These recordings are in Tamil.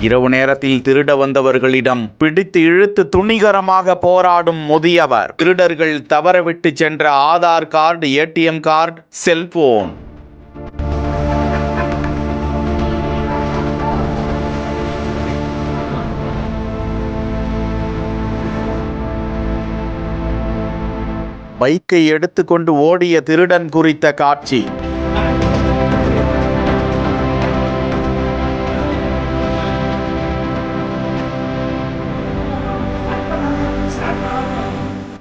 இரவு நேரத்தில் திருட வந்தவர்களிடம் பிடித்து இழுத்து துணிகரமாக போராடும் முதியவர். திருடர்கள் தவறவிட்டு சென்ற Aadhaar card ATM card cellphone. பைக்கை எடுத்துக்கொண்டு ஓடிய திருடன் குறித்த காட்சி.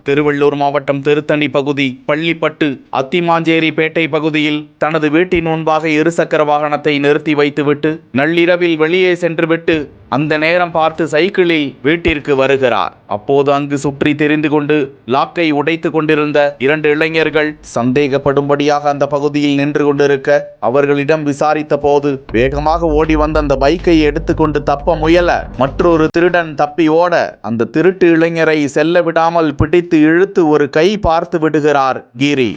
திருவள்ளூர் மாவட்டம் திருத்தணி பகுதி பள்ளிப்பட்டு அத்திமாஞ்சேரி பேட்டை பகுதியில் தனது வீட்டின் முன்பாக இருசக்கர வாகனத்தை நிறுத்தி வைத்துவிட்டு நள்ளிரவில் வெளியே சென்றுவிட்டு அந்த நேரம் பார்த்து சைக்கிளில் வீட்டிற்கு வருகிறார். அப்போது அங்கு சுற்றி தெரிந்து கொண்டு லாக்கை உடைத்து கொண்டிருந்த இரண்டு இளைஞர்கள் சந்தேகப்படும்படியாக அந்த பகுதியில் நின்று கொண்டிருக்க அவர்களிடம் விசாரித்த போது வேகமாக ஓடி வந்த அந்த பைக்கை எடுத்துக்கொண்டு தப்ப முயல மற்றொரு திருடன் தப்பி ஓட அந்த திருட்டு இளைஞரை செல்ல விடாமல் பிடித்து இழுத்து ஒரு கை பார்த்து விடுகிறார் கிரி.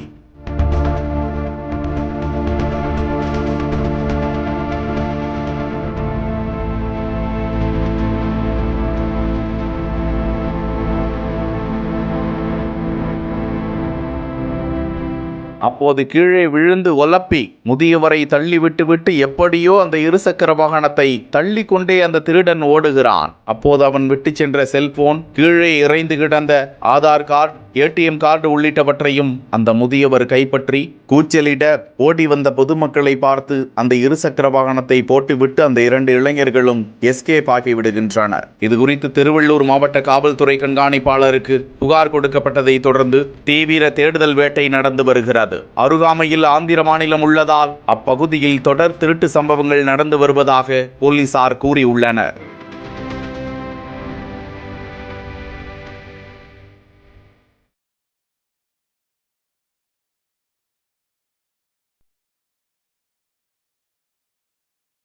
அப்போது கீழே விழுந்து ஒலப்பி முதியவரை தள்ளி விட்டுவிட்டு எப்படியோ அந்த இருசக்கர வாகனத்தை தள்ளி கொண்டே அந்த திருடன் ஓடுகிறான். அப்போது அவன் விட்டு சென்ற செல்போன் கீழே இறைந்து கிடந்த ஆதார் கார்டு ஏடிஎம் கார்டு உள்ளிட்டவற்றையும் அந்த முதியவர் கைப்பற்றி கூச்சலிட ஓடி வந்த பொதுமக்களை பார்த்து அந்த இருசக்கர வாகனத்தை போட்டுவிட்டு அந்த இரண்டு இளைஞர்களும் எஸ்கேப் ஆகிவிடுகின்றனர் இது குறித்து திருவள்ளூர் மாவட்ட காவல்துறை கண்காணிப்பாளருக்கு புகார் கொடுக்கப்பட்டதை தொடர்ந்து தீவிர தேடுதல் வேட்டை நடந்து வருகிறது. அருகாமையில் ஆந்திர மாநிலம் உள்ளதால் அப்பகுதியில் தொடர் திருட்டு சம்பவங்கள் நடந்து வருவதாக போலீசார் கூறியுள்ளனர்.